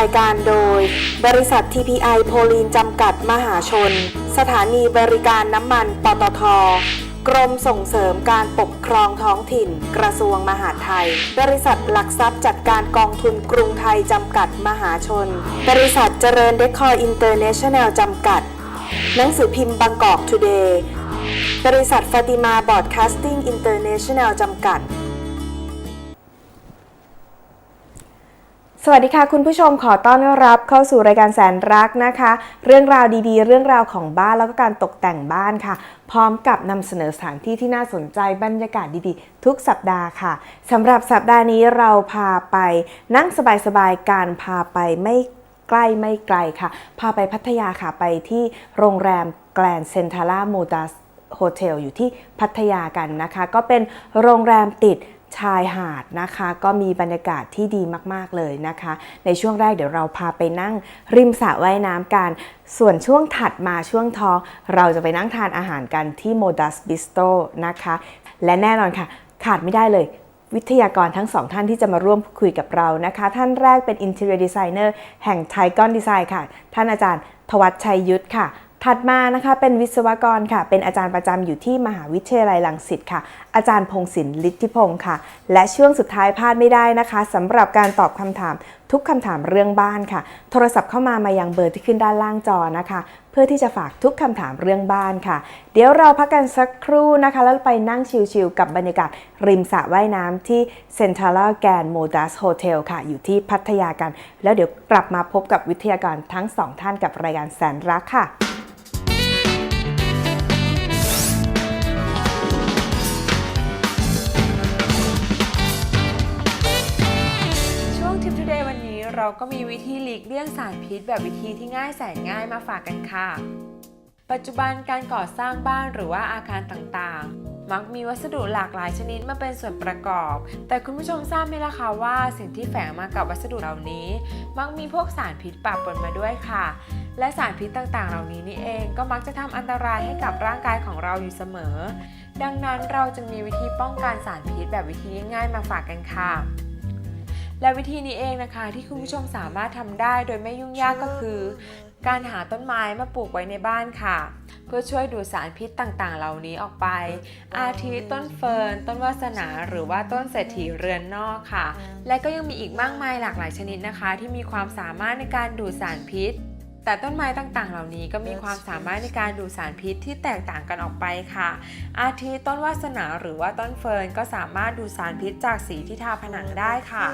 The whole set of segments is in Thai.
ายการโดย บริษัท TPI โพลีนจำกัดมหาชน สถานีบริการน้ำมันปตท กรมส่งเสริมการปกครองท้องถิ่น กระทรวงมหาดไทย บริษัทหลักทรัพย์จัดการกองทุนกรุงไทยจำกัดมหาชน บริษัทเจริญเดคอร์อินเตอร์เนชั่นแนลจำกัด หนังสือพิมพ์บางกอกทูเดย์บริษัทฟาติมาบอร์ดคาสติ้งอินเตอร์เนชั่นแนลจำกัด สวัสดีค่ะคุณผู้ชมขอต้อนรับเข้าสู่รายการแสนรักนะคะ เรื่องราวดีๆ เรื่องราวของบ้านแล้วก็การตกแต่งบ้านค่ะ พร้อมกับนำเสนอสถานที่ที่น่าสนใจบรรยากาศดีๆ ทุกสัปดาห์ค่ะสำหรับสัปดาห์นี้เราพาไปนั่งสบายๆการพาไปไม่ใกล้ไม่ไกลค่ะ พาไปพัทยาค่ะไปที่โรงแรมแกลนเซนทาร่าโมดัสโฮเทลอยู่ที่พัทยากันนะคะ ก็เป็นโรงแรมติด ชายหาดนะคะ ก็มีบรรยากาศที่ดีมาก ๆ เลยนะคะ ในช่วงแรกเดี๋ยวเราพาไปนั่งริมสระว่ายน้ำกัน ส่วนช่วงถัดมาช่วงท้อง เราจะไปนั่งทานอาหารกันที่โมดัสบิสโตรนะคะ และแน่นอนค่ะ ขาดไม่ได้เลยวิทยากรทั้งสองท่านที่จะมาร่วมคุยกับเรานะคะ ท่านแรกเป็น Interior Designer แห่งไทกอนดีไซน์ค่ะ ท่านอาจารย์ทวัชชัยยุทธค่ะ ถัดมานะคะเป็นวิศวกรค่ะ เป็นอาจารย์ประจำอยู่ที่มหาวิทยาลัยรังสิตค่ะ อาจารย์พงศินฤทธิพงศ์ค่ะ และช่วงสุดท้ายพลาดไม่ได้นะคะสำหรับการตอบคำถามทุกคำถามเรื่องบ้านค่ะ โทรศัพท์เข้ามามายังเบอร์ที่ขึ้นด้านล่างจอนะคะ เพื่อที่จะฝากทุกคำถามเรื่องบ้านค่ะ เดี๋ยวเราพักกันสักครู่นะคะ แล้วไปนั่งชิลๆกับบรรยากาศริมสระว่ายน้ำที่เซ็นทรัลแกนโมดัสโฮเทลค่ะ อยู่ที่พัทยากัน แล้วเดี๋ยวกลับมาพบกับวิทยากรทั้งสองท่านกับรายการแสนรักค่ะ ก็มีวิธีหลีกเลี่ยงสารพิษ แบบวิธีที่ง่ายแสนง่ายมาฝากกันค่ะ ปัจจุบันการก่อสร้างบ้านหรือว่าอาคารต่างๆ มักมีวัสดุหลากหลายชนิดมาเป็นส่วนประกอบ แต่คุณผู้ชมทราบไหมล่ะคะว่า สิ่งที่แฝงมากับวัสดุเหล่านี้ มักมีพวกสารพิษปะปนมาด้วยค่ะ และสารพิษต่างๆ เหล่านี้นี่เองก็มักจะทำอันตรายให้กับร่างกายของเราอยู่เสมอ ดังนั้นเราจึงมีวิธีป้องกันสารพิษแบบวิธีง่ายๆมาฝากกันค่ะ และวิธีนี้เองนะคะที่คุณผู้ชมสามารถทำได้โดยไม่ยุ่งยากก็คือ การหาต้นไม้มาปลูกไว้ในบ้านค่ะ เพื่อช่วยดูดสารพิษต่างๆ เหล่านี้ออกไป อาทิต้นเฟิร์น ต้นวาสนา หรือว่าต้นเศรษฐีเรือนนอกค่ะ และก็ยังมีอีกมากมายหลากหลายชนิดนะคะ ที่มีความสามารถในการดูดสารพิษแต่ต้นไม้ต่างๆ เหล่านี้ก็มีความสามารถในการดูดสารพิษที่แตกต่างกันออกไปค่ะ อาทิต้นวาสนาหรือว่าต้นเฟิร์นก็สามารถดูดสารพิษจากสีที่ทาผนังได้ค่ะ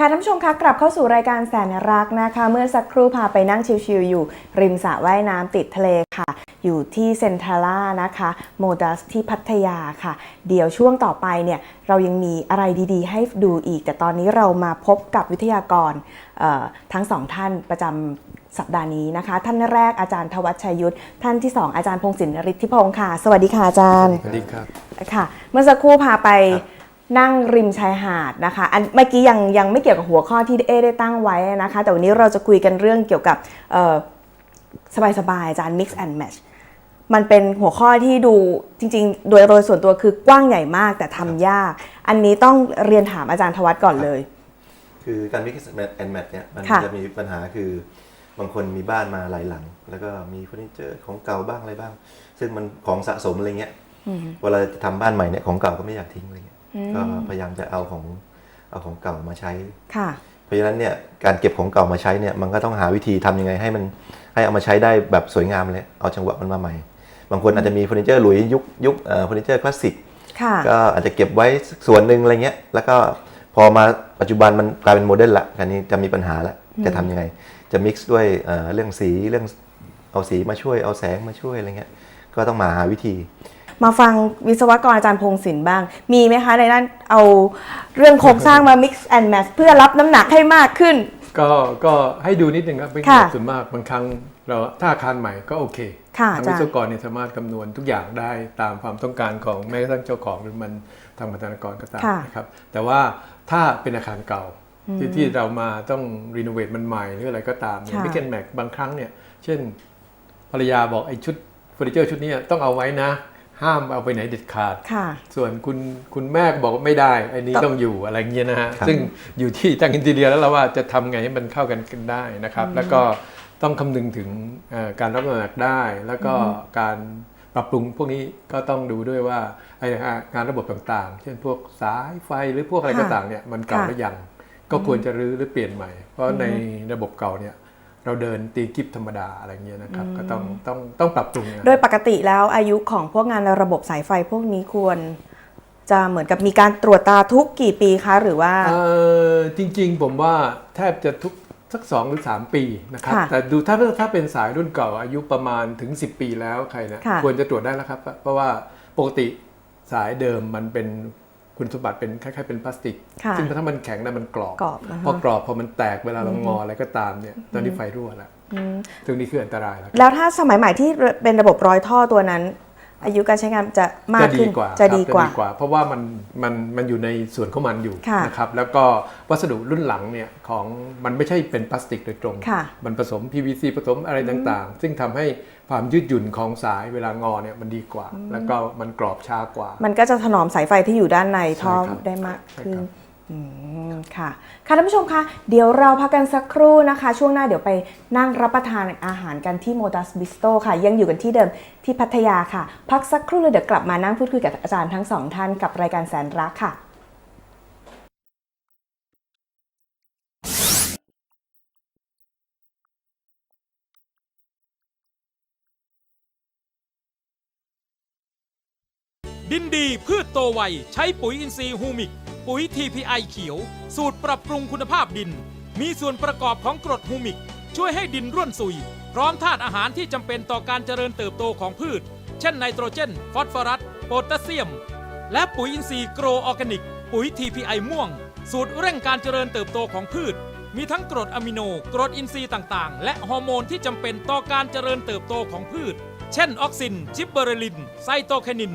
ค่ะท่านผู้ชมคะกลับเข้าสู่รายการแสนรักนะคะ เมื่อสักครู่พาไปนั่งชิลๆอยู่ ริมสระว่ายน้ำติดทะเลค่ะ อยู่ที่เซนทาร่านะคะโมดัสที่พัทยาค่ะ เดี๋ยวช่วงต่อไปเนี่ยเรายังมีอะไรดีๆ ให้ดูอีก แต่ตอนนี้เรามาพบกับวิทยากรเอ่อทั้งสองท่านประจำสัปดาห์นี้นะคะ ท่านแรกอาจารย์ทวัชชัยยุทธท่านที่สองอาจารย์พงศินฤทธิพงศ์ค่ะ สวัสดีค่ะอาจารย์สวัสดีครับค่ะ เมื่อสักครู่พาไป นั่งริมชายหาดนะคะ อันเมื่อกี้ยังยังไม่เกี่ยวกับหัวข้อที่เอได้ตั้งไว้นะคะ แต่วันนี้เราจะคุยกันเรื่องเกี่ยวกับเอ่อสบายๆอาจารย์ mix and match มันเป็นหัวข้อที่ดูจริงๆ โดยโดยส่วนตัวคือกว้างใหญ่มากแต่ทำยาก อันนี้ต้องเรียนถามอาจารย์ทวัตก่อนเลย คือการ mix and match เนี่ยมันค่ะจะมีปัญหาคือบางคนมีบ้านมาหลายหลัง แล้วก็มีเฟอร์นิเจอร์ของเก่าบ้างอะไรบ้าง ซึ่งมันของสะสมอะไรเงี้ยเวลาจะทำบ้านใหม่เนี่ยของเก่าก็ไม่อยากทิ้งอะไรเงี้ย ก็พยายามจะเอาของเอาของเก่ามาใช้ค่ะเพราะฉะนั้นเนี่ยการเก็บของเก่ามาใช้เนี่ยมันก็ต้องหาวิธีทำยังไงให้มันให้เอามาใช้ได้แบบสวยงามเลยเอาจังหวะมันมาใหม่ บางคนอาจจะมีเฟอร์นิเจอร์หลุยยุคยุคเอ่อเฟอร์นิเจอร์คลาสสิกค่ะก็อาจจะเก็บไว้ส่วนหนึ่งอะไรเงี้ยแล้วก็พอมาปัจจุบันมันกลายเป็นโมเดลละอันนี้จะมีปัญหาละจะทำยังไง จะมิกซ์ด้วยเอ่อเรื่องสีเรื่องเอาสีมาช่วยเอาแสงมาช่วยอะไรเงี้ยก็ต้องมาหาวิธี มาฟังวิศวกรอาจารย์พงศินบ้าง มีไหมคะในนั้นเอาเรื่องโครงสร้างมา mix and match เพื่อรับน้ำหนักให้มากขึ้น ก็ก็ให้ดูนิดนึงครับเป็นค่ะส่วนมากบางครั้งเราถ้าอาคารใหม่ก็โอเคค่ะทางอาจารย์วิศวกรเนี่ยสามารถคำนวณทุกอย่างได้ตามความต้องการของแม้กระทั่งเจ้าของหรือมันทางพัฒนากรก็ตามค่ะนะครับแต่ว่าถ้าเป็นอาคารเก่าที่ที่เรามาต้องรีโนเวทมันใหม่หรืออะไรก็ตามเนี่ยค่ะมิกเกนแม็กบางครั้งเนี่ยเช่น ภรรยาบอกไอ้ชุดเฟอร์นิเจอร์ชุดเนี้ยต้องเอาไว้นะ ห้ามเอาไปไหนเด็ดขาดค่ะส่วนคุณคุณแม่ก็บอกว่าไม่ได้ไอ้นี้ครับต้องอยู่อะไรเงี้ยนะฮะครับซึ่งอยู่ที่ทางอินทีเรียแล้วเราว่าจะทำไงให้มันเข้ากันกันได้นะครับ แล้วก็ต้องคำนึงถึงเอ่อการรับน้ำหนักได้ แล้วก็การปรับปรุงพวกนี้ก็ต้องดูด้วยว่าไอ้งานระบบต่างๆ เช่นพวกสายไฟหรือพวกอะไรก็ค่ะต่างเนี่ยมันเก่าค่ะหรือยัง ก็ควรจะรื้อหรือเปลี่ยนใหม่ เพราะในระบบเก่าเนี่ย เราเดินตีกิฟธรรมดาอะไรเงี้ยนะครับก็ต้องต้องต้องปรับปรุงนะโดยปกติแล้วอายุของพวกงานระบบสายไฟพวกนี้ควร จะเหมือนกับมีการตรวจตาทุกกี่ปีคะหรือว่าเอ่อจริง ๆ ผมว่าแทบจะทุกสัก 2 หรือ 3 ปีนะครับค่ะแต่ดูถ้าถ้าเป็นสายรุ่นเก่าอายุประมาณถึง 10 ปีแล้วใครนะค่ะควรจะตรวจได้แล้วครับ เพราะว่าปกติสายเดิมมันเป็น คุณสมบัติเป็นคล้ายๆเป็นพลาสติกค่ะซึ่งถ้ามันแข็งแล้วมันกรอบกรอบนะคะพอกรอบพอมันแตกเวลาเรางออะไรก็ตามเนี่ยตอนนี้ไฟรั่วแล้วตรงนี้คืออันตรายแล้วครับแล้วถ้าสมัยใหม่ที่เป็นระบบร้อยท่อตัวนั้น อายุการใช้งานจะมากจะขึ้ดีนกว่าจะครับดีกว่า เพราะว่ามันมันมันอยู่ในส่วนของมันอยู่ค่ะนะครับแล้วก็วัสดุรุ่นหลังเนี่ยของมันไม่ใช่เป็นพลาสติกโดยตรงค่ะมันผสม PVC ผสมอะไรต่างๆ ซึ่งทำให้ความยืดหยุ่นของสายเวลางอเนี่ยมันดีกว่า แล้วก็มันกรอบช้ากว่า มันก็จะถนอมสายไฟที่อยู่ด้านในท่อใช่ครับได้มากขึ้นใช่ ค่ะค่ะท่านผู้ชมคะเดี๋ยวเราพักกันสักครู่นะคะ ช่วงหน้าเดี๋ยวไปนั่งรับประทานอาหารกันที่โมดัสบิสโตค่ะ ยังอยู่กันที่เดิมที่พัทยาค่ะ พักสักครู่เลยเดี๋ยวกลับมานั่งพูดคุยกับอาจารย์ทั้งสองท่านกับรายการแสนรักค่ะดินดีพืชโตไวใช้ปุ๋ยอินทรีย์ฮูมิก ปุ๋ย TPI เขียว สูตรปรับปรุงคุณภาพดิน มีส่วนประกอบของกรดฮูมิก ช่วยให้ดินร่วนซุย พร้อมธาตุอาหารที่จำเป็นต่อการเจริญเติบโตของพืช เช่นไนโตรเจน ฟอสฟอรัส โพแทสเซียม และปุ๋ยอินทรีย์โกรออร์แกนิก ปุ๋ย TPI ม่วง สูตรเร่งการเจริญเติบโตของพืช มีทั้งกรดอะมิโน กรดอินทรีย์ต่างๆ และฮอร์โมนที่จำเป็นต่อการเจริญเติบโตของพืช เช่นออกซิน จิบเบอเรลิน ไซโตแคนิน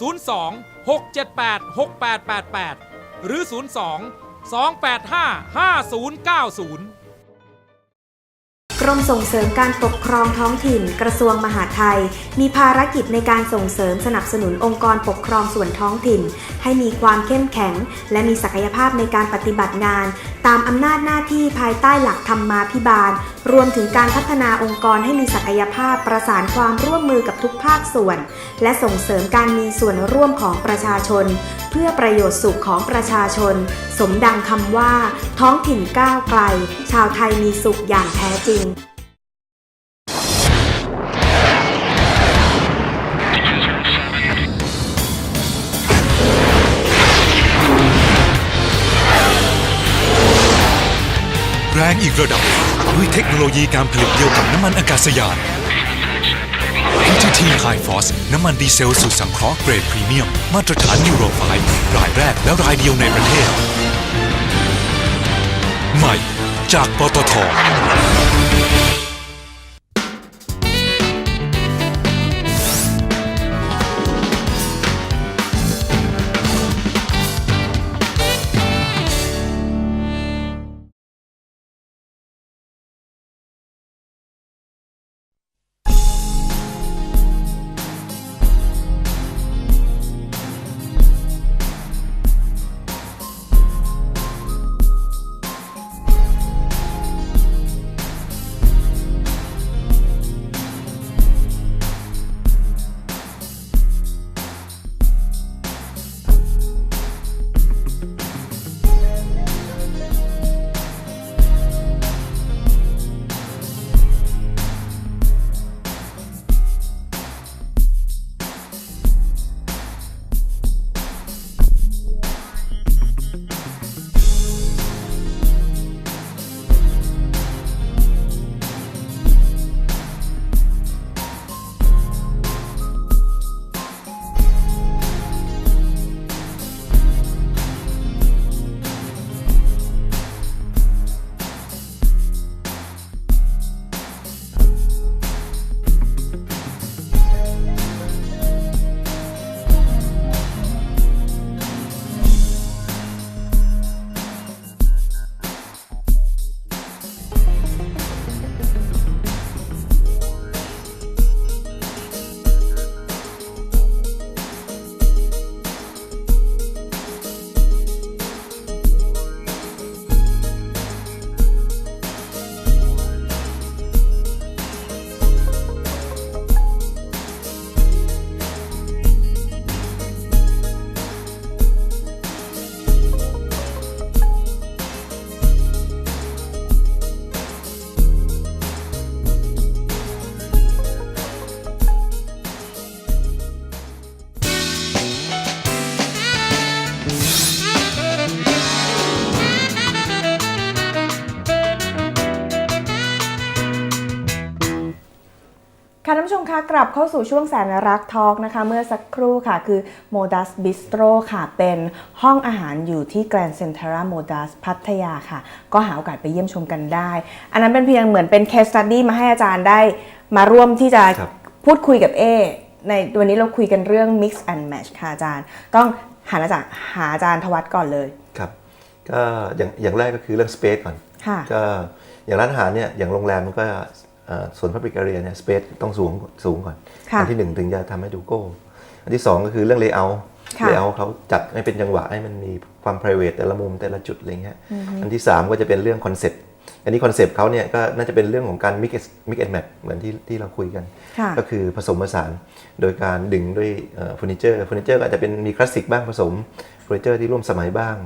02 678 6888 หรือ 02 285 5090 กรมส่งเสริมการปกครองท้องถิ่น กระทรวงมหาดไทย มีภารกิจในการส่งเสริมสนับสนุนองค์กรปกครองส่วนท้องถิ่น ให้มีความเข้มแข็ง และมีศักยภาพในการปฏิบัติงาน ตามอำนาจหน้าที่ภายใต้หลักธรรมมาภิบาล รวมถึงการพัฒนาองค์กรให้มีศักยภาพประสานความร่วมมือกับทุกภาคส่วน และส่งเสริมการมีส่วนร่วมของประชาชน เพื่อประโยชน์สุขของประชาชน สมดังคำว่า ท้องถิ่นก้าวไกล ชาวไทยมีสุขอย่างแท้จริง รงอีกระดับ ด้วยเทคโนโลยีการผลิตเดียวกับน้ำมันอากาศยาน PTT High Force น้ำมันดีเซลสูตรสังเคราะห์เกรดพรีเมียม มาตรฐานยูโร5รายแรกและรายเดียวในประเทศ ใหม่ จากปตท กลับเข้าสู่ช่วงแสนรักทอล์กนะคะ เมื่อสักครู่ค่ะ คือ Modas Bistro ค่ะ เป็นห้องอาหารอยู่ที่ Grand Central Modas พัทยาค่ะ ก็หาโอกาสไปเยี่ยมชมกันได้ อันนั้นเป็นเพียงเหมือนเป็น case study มาให้อาจารย์ได้มาร่วมที่จะครับพูดคุยกับเอในวันนี้เราคุยกันเรื่อง mix and match ค่ะอาจารย์ ต้องหาอาจารย์หาอาจารย์ทวัตก่อนเลยครับก็อย่างอย่างแรกก็คือเรื่อง Space ก่อนค่ะก็อย่างร้านอาหารเนี่ยอย่างโรงแรมมันก็ เอ่อส่วน Public Area เนี่ย Space ต้องสูงสูงก่อนค่ะอัที่หนึ่งถึงจะทำให้ดูโก้ อันที่สองก็คือเรื่อง Layout ค่ะ Layout เขาจัดให้เป็นจังหวะให้มันมีความ private แต่ละมุมแต่ละจุดอะไรเงี้ยอันที่สามก็จะเป็นเรื่องคอนเซ็ปต์อันนี้คอนเซ็ปต์เขาเนี่ยก็น่าจะเป็นเรื่องของการ mix mix and match เหมือนที่ที่เราคุยกันค่ะก็คือผสมผสานโดยการดึงด้วยเฟอร์นิเจอร์เฟอร์นิเจอร์ก็อาจจะเป็นมีคลาสสิกบ้างผสมเฟอร์นิเจอร์ที่ร่วมสมัยบ้าง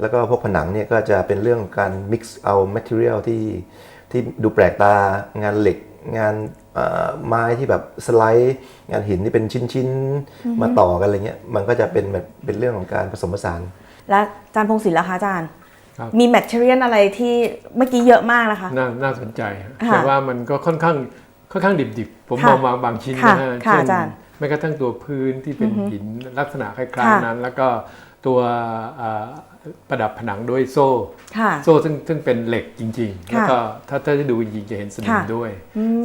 แล้วก็พวกผนังเนี่ยก็จะเป็นเรื่องการ mix เอา material ที่ ที่ดูแปลกตางานเหล็กงานเอ่อไม้ที่แบบสไลด์ งานหินที่เป็นชิ้นๆ มาต่อกันอะไรเงี้ยมันก็จะเป็นแบบเป็นเรื่องของการผสมผสาน และอาจารย์พงศิลป์ล่ะคะอาจารย์ครับมี material อะไรที่เมื่อกี้เยอะมากนะคะ น่าน่าสนใจฮะค่ะแต่ว่ามันก็ค่อนข้างค่อนข้างดิบๆ ผมค่ะมองบางบางชิ้นค่ะนะฮะค่ะเช่นอาจารย์แม้กระทั่งตัวพื้นที่เป็นหินลักษณะคล้ายค่ะๆนั้น แล้วก็ ตัวเอ่อประดับผนังด้วยโซ่ค่ะโซ่ซึ่งซึ่งเป็นเหล็กจริงๆค่ะแล้วก็ถ้าถ้าจะดูจริงๆจะเห็นสนิมค่ะด้วย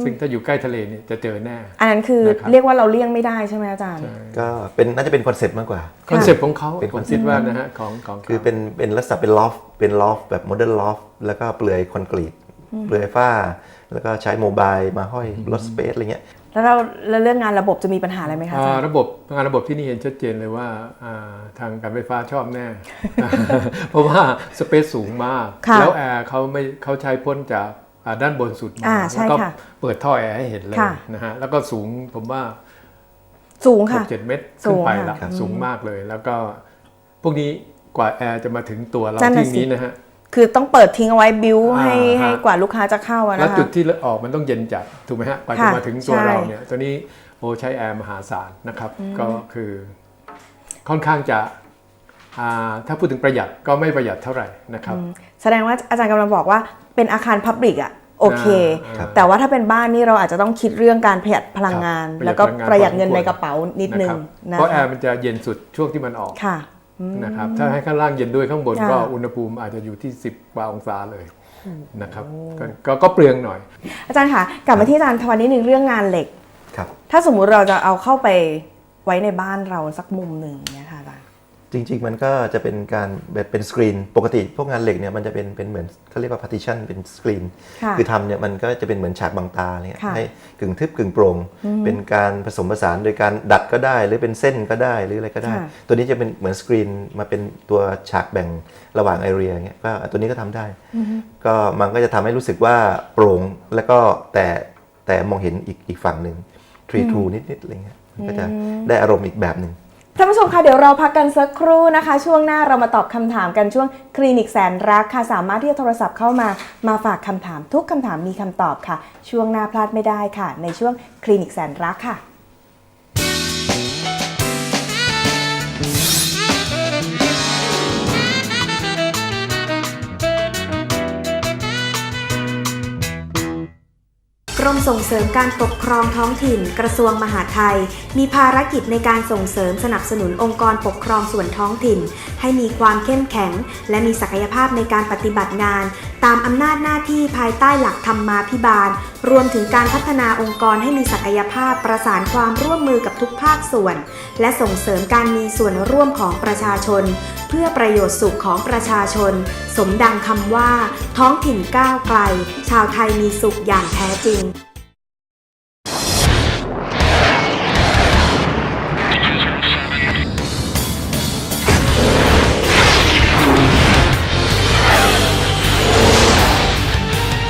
ซึ่งถ้าอยู่ใกล้ทะเลเนี่ยจะเจอแน่อันนั้นคือนะครับเรียกว่าเราเลี่ยงไม่ได้ใช่ไหมอาจารย์ ก็เป็นน่าจะเป็นคอนเซ็ปต์มากกว่า คอนเซปต์ของเขาเป็นผม concept คิดว่านะฮะของของคือเป็นเป็นลักษณะเป็นลอฟเป็นลอฟแบบโมเดิร์นลอฟแล้วก็เปลือยคอนกรีตเปลือยฝ้า แล้วก็ใช้โมบายมาห้อยลดสเปซอะไรเงี้ย แล้วเราแล้วเรื่องงานระบบจะมีปัญหาอะไรไหมคะอาจารอ่าย์ระบบงานระบบที่นี่เห็นชัดเจนเลยว่าอ่าทางการไฟฟ้าชอบแน่ เพราะว่าสเปซสูงมากค่ะแล้วแอร์เขาไม่เขาใช้พ่นจากอ่าด้านบนสุดมาอ่าใช่แล้วก็ค่ะเปิดท่อแอร์ให้เห็นเลยค่ะนะฮะแล้วก็สูงผมว่าสูงหค่ะกเจ็ดเมตรสูขึ้นงไปค่ะละครับสูงมากเลย แล้วก็พวกนี้กว่าแอร์จะมาถึงตัวเรานั่นน่ะที่สินี้นะฮะ คือต้องเปิดทิ้งเอาไว้บิวให้อ่าฮะ ให้กว่าลูกค้าจะเข้าอะแล้วนะคะ จุดที่ออกมันต้องเย็นจัดถูกไหมฮะกว่าจะค่ะมาถึงตัวใช่ เราเนี่ยตัวนี้โอ้ใช้แอร์มหาศาลนะครับ ก็คือค่อนข้างจะอ่าถ้าพูดถึงประหยัดก็ไม่ประหยัดเท่าไหร่นะครับ แสดงว่าอาจารย์กำลังบอกว่าเป็นอาคารพับลิกอะโอเคครับ แต่ว่าถ้าเป็นบ้านนี่เราอาจจะต้องคิดเรื่อง การประหยัดพลังงาน ครับแล้วก็ปประระหหยัยัดดพลังงาน เงินในกระเป๋านิดนึงครับนะเพราะแอคะร์มันจะเย็นสุดช่วงที่มันออก ค่ะ นะครับถ้าให้ข้างล่างเย็นด้วยข้างบนค่ะก็อุณหภูมิอาจจะอยู่ที่ 10กว่าองศาเลยนะครับก็ก็ก็เปลืองหน่อย อาจารย์ค่ะกลับมาที่อาจารย์ทวันนิดนึงเรื่องงานเหล็กครับถ้าสมมุติเราจะเอาเข้าไปไว้ในบ้านเราสักมุมหนึ่งเนี่ยค่ะอา จารย์จริง ๆ มันก็จะเป็นการแบบเป็นสกรีน ปกติพวกงานเหล็กเนี่ยมันจะเป็นเป็นเหมือนเขาเรียกว่า partition เป็นสกรีน ค่ะอทำเนี่ยมันก็จะเป็นเหมือนฉากบังตาอะไรเงี้ยค่ะให้กึ่งทึบกึ่งโปร่งเป็นการผสมผสานโดยการดัดก็ได้ หรือเป็นเส้นก็ได้หรืออะไรก็ได้ ค่ะ ตัวนี้จะเป็นเหมือนสกรีนมาเป็นตัวฉากแบ่งระหว่างไอเรียเงี้ยก็ตัวนี้ก็ทำได้ ก็มันก็จะทำให้รู้สึกว่าโปร่งแล้วก็แต่แต่มองเห็นอีกอีกฝั่งหนึ่งทรีทูนิดๆอะไรเงี้ยมันก็จะได้อารมณ์อีกแบบหนึ่ง ท่านผู้ชมคะเดี๋ยวเราพักกันสักครู่นะคะ ช่วงหน้าเรามาตอบคำถามกันช่วงคลินิกแสนรักค่ะ สามารถที่จะโทรศัพท์เข้ามามาฝากคำถามทุกคำถามมีคำตอบค่ะ ช่วงหน้าพลาดไม่ได้ค่ะ ในช่วงคลินิกแสนรักค่ะ รมส่งเสริมการปกครองท้องถิ่น กระทรวงมหาดไทย มีภารกิจในการส่งเสริมสนับสนุนองค์กรปกครองส่วนท้องถิ่น ให้มีความเข้มแข็ง และมีศักยภาพในการปฏิบัติงาน ตามอำนาจหน้าที่ภายใต้หลักธรรมาภิบาล รวมถึงการพัฒนาองค์กรให้มีศักยภาพประสานความร่วมมือกับทุกภาคส่วน และส่งเสริมการมีส่วนร่วมของประชาชน เพื่อประโยชน์สุขของประชาชน สมดังคำว่า ท้องถิ่นก้าวไกล ชาวไทยมีสุขอย่างแท้จริง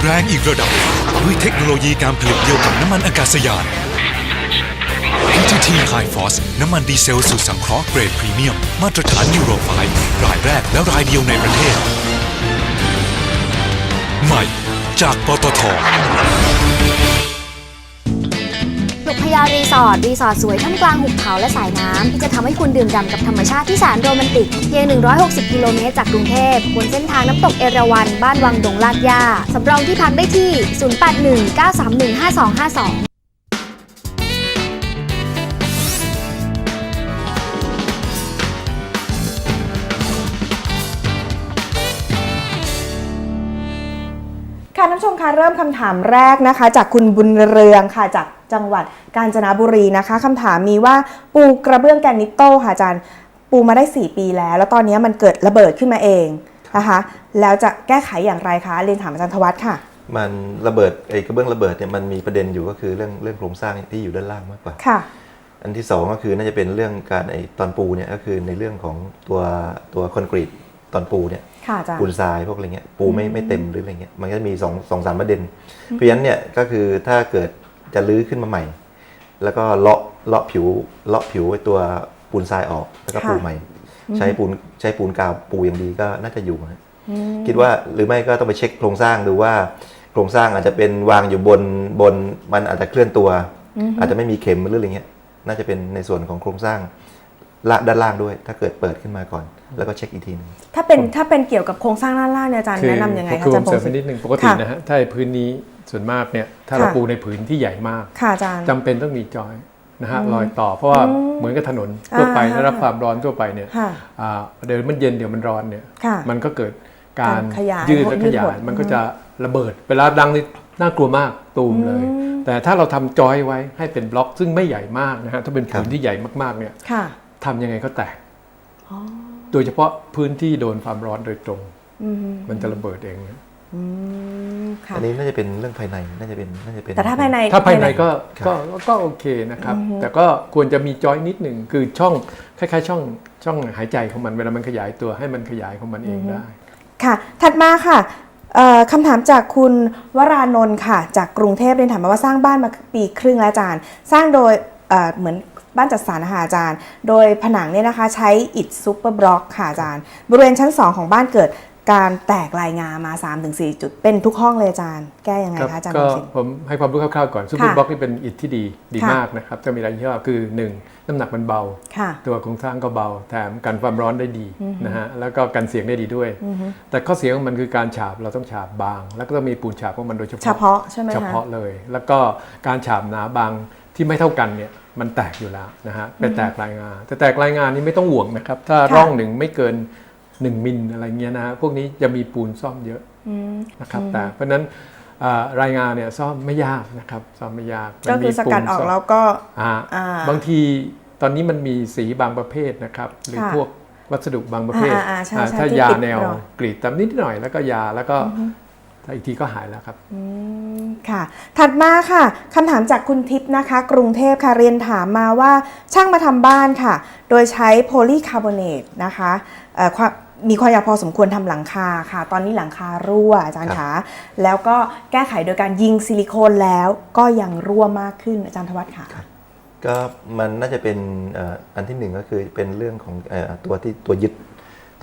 แรงอีกระดับ ด้วยเทคโนโลยีการผลิตเดียวกับน้ำมันอากาศยาน PTT High Force น้ำมันดีเซลสูตรสังเคราะห์เกรดพรีเมียม มาตรฐานยูโรไฟรายแรกและรายเดียวในประเทศ ใหม่จากปตท ปลุกพยารีสอร์ทรีสอร์ทสวยท่ามกลางหุบเขาและสายน้ำที่จะทำให้คุณดื่มด่ำกับธรรมชาติที่แสนโรแมนติก เพียง 160 กิโลเมตรจากกรุงเทพบนเส้นทางน้ำตกเอราวัณบ้านวังดงลาดย่าสำรองที่พักได้ที่ 0819315252ค่ะท่านผู้ชมคะเริ่มคำถามแรกนะคะ จากคุณบุญเรืองค่ะจาก จังหวัดกาญจนบุรีนะคะคำถามมีว่าปูกระเบื้องแกรนิตโต้ค่ะอาจารย์ ปูมาได้ 4 ปีแล้ว แล้วตอนนี้มันเกิดระเบิดขึ้นมาเองนะคะแล้วจะแก้ไขอย่างไรคะเรียนถามอาจารย์ธวัฒน์ค่ะ มันระเบิดไอ้กระเบื้องระเบิดเนี่ยมันมีประเด็นอยู่ก็คือเรื่องเรื่องโครงสร้างที่อยู่ด้านล่างมากกว่าค่ะ อันที่สองก็คือน่าจะเป็นเรื่องการไอ้ตอนปูเนี่ยก็คือในเรื่องของตัวตัวคอนกรีตตอนปูเนี่ยค่ะอาจารย์ปูนทรายพวกอะไรเงี้ยปูไม่ไม่เต็มหรืออะไรเงี้ยมันก็จะมีสองสองสามประเด็น เพราะฉะนั้นเนี่ยก็คือถ้าเกิด จะลื้อขึ้นมาใหม่ แล้วก็เลาะเลาะผิวเลาะผิวไอ้ตัวปูนทรายออกแล้วก็ปูค่ะใหม่ ใช้ปูนใช้ปูนกาวปูอย่างดีก็น่าจะอยู่นะคิดว่าหรือไม่ก็ต้องไปเช็คโครงสร้างดูว่า โครงสร้างอาจจะเป็นวางอยู่บนบนมันอาจจะเคลื่อนตัว อาจจะไม่มีเข็มหรืออะไรเงี้ยน่าจะเป็นในส่วนของโครงสร้าง ละด้านล่างด้วย ถ้าเกิดเปิดขึ้นมาก่อน แล้วก็เช็คอีกทีหนึงถ้าเป็นถ้าเป็นเกี่ยวกับโครงสร้างด้านล่างเนี่ยอาจารย์คือแนะนำยังไงคะคืออาผจารมย์พเสริงมศิไปษฐ์นิดนึงปกติค่ะนะฮะถ้าพื้นนี้ส่วนมากเนี่ยถ้าเราค่ะปูในผืนที่ใหญ่มากค่ะอาจารย์จำเป็นต้องมีจอยนะฮะรอยต่อเพราะว่าเหมือนกับถนนทั่วไปอ่าได้รับความร้อนทั่วไปเนี่ยค่ะอ่าเดี๋ยวมันเย็นเดี๋ยวมันร้อนเนี่ยค่ะมันก็เกิดการการขยายยืดและยืขดยาหยดมันก็จะระเบิดเวลาดังนี่น่ากลัวมากตูมเลย แต่ถ้าเราทำจอยไว้ให้เป็นบล็อกซึ่งไม่ใหญ่มากนะฮะถ้าเป็นผืนที่ใหญ่มากๆเนี่ยค่ะ ทำยังไงก็แตก โดยเฉพาะพื้นที่โดนความร้อนโดยตรง มันจะระเบิดเองนะอืมค่ะอันนี้น่าจะเป็นเรื่องภายในน่าจะเป็นน่าจะเป็นแต่ถ้าภายในถ้าภายในก็ครับก็ก็โอเคนะครับ แต่ก็ควรจะมีจอยนิดหนึ่งคือช่องคล้ายๆ ช่องช่องหายใจของมันเวลามันขยายตัวให้มันขยายของมันเองได้ ค่ะ ถัดมาค่ะเอ่อคำถามจากคุณวรานนท์ค่ะ จากกรุงเทพเรียนถามมาว่าสร้างบ้านมาปีครึ่งแล้วอาจารย์ สร้างโดยเอ่อเหมือน บ้านจัดสรรนะคะอาจารย์ โดยผนังเนี่ยนะคะใช้อิฐซูเปอร์บล็อกค่ะอาจารย์ บริเวณชั้น 2 ของบ้านเกิดการแตกลายงามา 3-4 จุดเป็นทุกห้องเลยอาจารย์ แก้ยังไงครับคะอาจารย์ก็พงศิษฐ์ผมให้ความรู้คร่าวๆก่อนซูเปอร์ค่ะบล็อกนี่เป็นอิฐที่ดีดีค่ะมากนะครับจะมีหลายยี่ห้อคือ 1 น้ำหนักมันเบาค่ะตัวโครงสร้างก็เบา แถมกันความร้อนได้ดีนะฮะแล้วก็กันเสียงได้ดีด้วย แต่ข้อเสียของมันคือการฉาบเราต้องฉาบบาง แล้วก็ต้องมีปูนฉาบของมันโดยเฉพาะเฉพาะใช่ไหมคะเฉพาะเลย แล้วก็การฉาบหนาบางที่ไม่เท่ากันเนี่ย มันแตกอยู่แล้วนะฮะเป็นแตกรายงาน แต่แตกรายงานนี้ไม่ต้องห่วงนะครับ ถ้าค่ะร่องหนึ่งไม่เกิน 1 มิลอะไรเงี้ยนะฮะพวกนี้จะมีปูนซ่อมเยอะอืมนะครับแต่เพราะฉะนั้นอ่ารายงานเนี่ยซ่อมไม่ยากนะครับซ่อมไม่ยากมันก็คือมีสกัดออกปูนซ่มแล้วก็อ่าอ่าบางทีตอนนี้มันมีสีบางประเภทนะครับ หรือค่ะพวกวัสดุบางประเภทอ่าอ่าใช่อ่าใช่ถ้าที่ยาติดแนวรอยกรีดตามนิดหน่อยแล้วก็ยาแล้วก็ ถ้าอีกทีก็หายแล้วครับอืมค่ะ ถัดมาค่ะคำถามจากคุณทิพย์นะคะ กรุงเทพค่ะเรียนถามมาว่าช่างมาทำบ้านค่ะ โดยใช้โพลีคาร์บอเนตนะคะเอ่อความมีความยาวพอสมควรทำหลังคาค่ะ ตอนนี้หลังคารั่วอาจารย์คะแล้วก็แก้ไขโดยการยิงซิลิโคนแล้วก็ยังรั่วมากขึ้นอาจารย์ธวัฒน์ค่ะก็มันน่าจะเป็นเอ่ออันที่หนึ่งก็คือเป็นเรื่องของเอ่อตัวที่ตัวยึด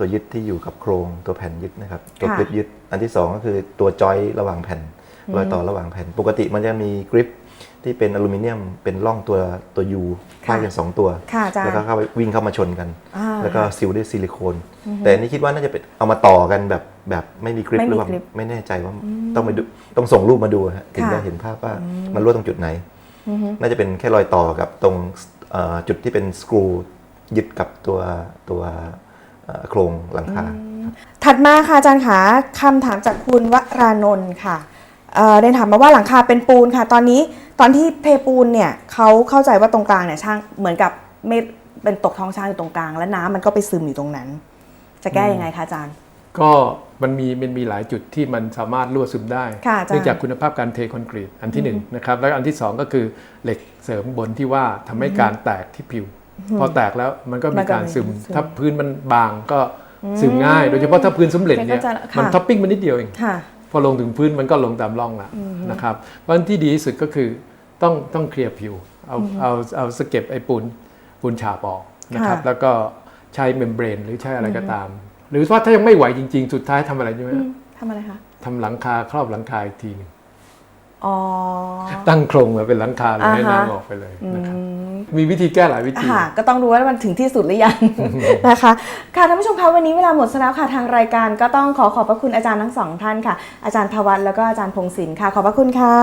ตัวยึดที่อยู่กับโครงตัวแผ่นยึดนะครับตัวค่ะกริปยึดอันที่สองก็คือตัวจอยระหว่างแผ่นรอยต่อระหว่างแผ่น ปกติมันจะมีกริปที่เป็นอลูมิเนียมเป็นร่องตัวตัวยูป้ายกันสองตัวค่ะอาจารย์แล้วก็เข้าไปวิ่งเข้ามาชนกันอ่าแล้วก็ซิลด้วยซิลิโคน แต่อันนี้คิดว่าน่าจะเป็นเอามาต่อกันแบบแบบไม่มีกริปไม่มีหรือว่ากริปไม่แน่ใจว่าต้องไปดูต้องส่งรูปมาดูฮะถึงค่ะจะเห็นภาพว่ามันรั่วตรงจุดไหน น่าจะเป็นแค่รอยต่อกับตรงเอ่อจุดที่เป็นสกรูยึดกับตัวตัวเอ่อ โครงหลังคา ถัดมาค่ะอาจารย์คะคำถามจากคุณวรานนท์ค่ะเอ่อเรียนถามมาว่าหลังคาเป็นปูนค่ะ ตอนนี้ตอนที่เทปูนเนี่ยเขาเข้าใจว่าตรงกลางเนี่ยช่างเหมือนกับไม่เป็นตกท้องช้างอยู่ตรงกลาง แล้วน้ำมันก็ไปซึมอยู่ตรงนั้น จะแก้ยังไงคะอาจารย์ ก็มันมีมันมีหลายจุดที่มันสามารถรั่วซึมได้ค่ะอาจารย์เนื่องจากคุณภาพการเทคอนกรีตอันที่หนึ่งนะครับแล้วอันที่สองก็คือเหล็กเสริมบนที่ว่าทำให้การแตกที่ผิว พอแตกแล้วมันก็มัมีนก็การซึมมีซึม ถ้าพื้นมันบางก็ซึมง่าย โดยเฉพาะถ้าพื้นสำเร็จเนี่ยแกก็จะค่ะมันท็อปปิ้งมันนิดเดียวเองค่ะพอลงถึงพื้นมันก็ลงตามร่องละนะครับเพราะฉะนั้นที่ดีที่สุดก็คือต้องต้องเคลียร์ผิว เอาเอาเอาสเก็บไอ้ปูนปูนฉาบออกนะครับค่ะแล้วก็ใช้เมมเบรนหรือใช้อะไรก็ตาม หรือว่าถ้ายังไม่ไหวจริง ๆ สุดท้ายทำอะไรใช่ไหมอืมทำอะไรคะทำหลังคาครอบหลังคาอีกทีหนึงอ๋อ ตั้งโครงมาเป็นหลังคาเลยให้อ่าฮะน้ำออกไปเลยนะครับมีวิธีแก้หลายวิธีค่ะก็ต้องดูว่ามันถึงที่สุดหรือยังนะคะ ค่ะท่านผู้ชมคะวันนี้เวลาหมดซะแล้วค่ะทางรายการก็ต้องขอขอบพระคุณอาจารย์ทั้งสองท่านค่ะ อาจารย์ทวัฒน์แล้วก็อาจารย์พงศินค่ะ ขอบพระคุณค่ะ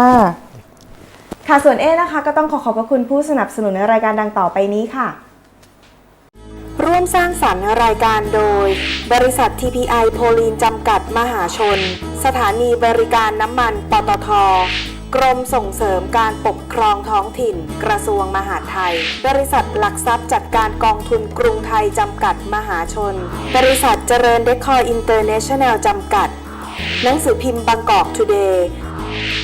ค่ะส่วนเอนะคะ ก็ต้องขอขอบพระคุณผู้สนับสนุนในรายการดังต่อไปนี้ค่ะร่ วมสร้างสรรค์รายการโดย บริษัท TPI โพลีนจำกัดมหาชน สถานีบริการน้ำมันปตท กรมส่งเสริมการปกครองท้องถิ่น กระทรวงมหาดไทย บริษัทหลักทรัพย์จัดการกองทุนกรุงไทยจำกัดมหาชน บริษัทเจริญเดคอร์อินเตอร์เนชั่นแนลจำกัด หนังสือพิมพ์บางกอกทูเดย์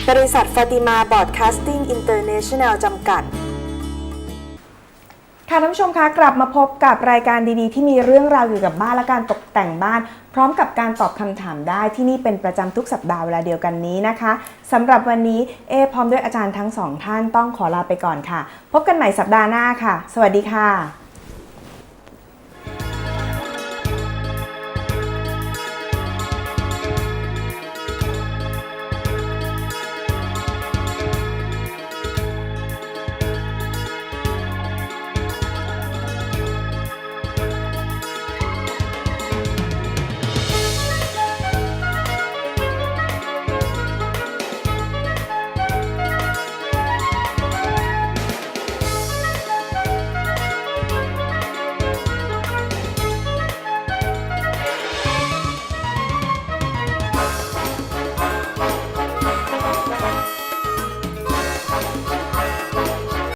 บริษัทฟาติมาบอดคาสติ้งอินเตอร์เนชั่นแนลจำกัด ค่ะท่านผู้ชมคะกลับมาพบกับรายการดีๆ ที่มีเรื่องราวเกี่ยวกับบ้านและการตกแต่งบ้าน พร้อมกับการตอบคำถามได้ที่นี่เป็นประจำทุกสัปดาห์เวลาเดียวกันนี้นะคะสำหรับวันนี้เอพร้อมด้วยอาจารย์ทั้งสองท่านต้องขอลาไปก่อนค่ะ พบกันใหม่สัปดาห์หน้าค่ะ สวัสดีค่ะ